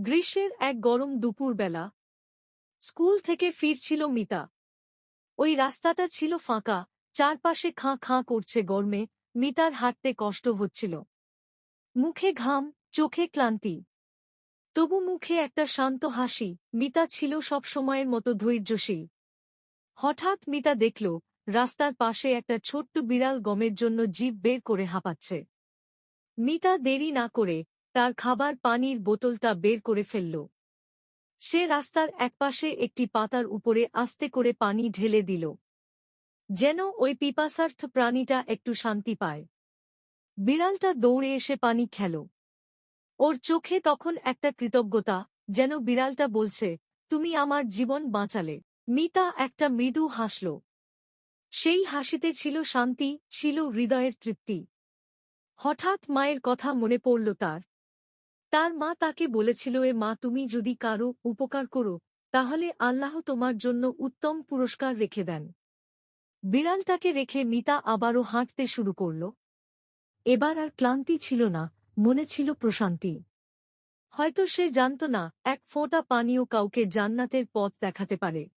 গ্রীষ্মের এক গরম দুপুরবেলা স্কুল থেকে ফিরছিল মিতা। ওই রাস্তাটা ছিল ফাঁকা, চারপাশে খাঁ খাঁ করছে গরমে, মিতার হাঁটতে কষ্ট হচ্ছিল। মুখে ঘাম, চোখে ক্লান্তি। তবু মুখে একটা শান্ত হাসি, মিতা ছিল সব সময়ের মতো ধৈর্যশীল। হঠাৎ মিতা দেখল, রাস্তার পাশে একটা ছোট্ট বিড়াল গমের জন্য জীব বের করে হাঁপাচ্ছে। মিতা দেরি না করে তার খাবার পানির বোতলটা বের করে ফেলল। সে রাস্তার একপাশে একটি পাতার উপরে আস্তে করে পানি ঢেলে দিল। যেন ওই পিপাসার্থ প্রাণীটা একটু শান্তি পায়। বিড়ালটা দৌড়ে এসে পানি খেল। ওর চোখে তখন একটা কৃতজ্ঞতা, যেন বিড়ালটা বলছে, তুমি আমার জীবন বাঁচালে। মিতা একটা মৃদু হাসল। সেই হাসিতে ছিল শান্তি, ছিল হৃদয়ের তৃপ্তি। হঠাৎ মায়ের কথা মনে পড়ল তার। তার মা তাকে বলেছিল, এ মা, তুমি যদি কারও উপকার করো, তাহলে আল্লাহ তোমার জন্য উত্তম পুরস্কার রেখে দেন। বিড়ালটাকে রেখে মিতা আবারও হাঁটতে শুরু করল। এবার আর ক্লান্তি ছিল না, মনে ছিল প্রশান্তি। হয়তো সে জানত না, এক ফোঁটা পানিও কাউকে জান্নাতের পথ দেখাতে পারে।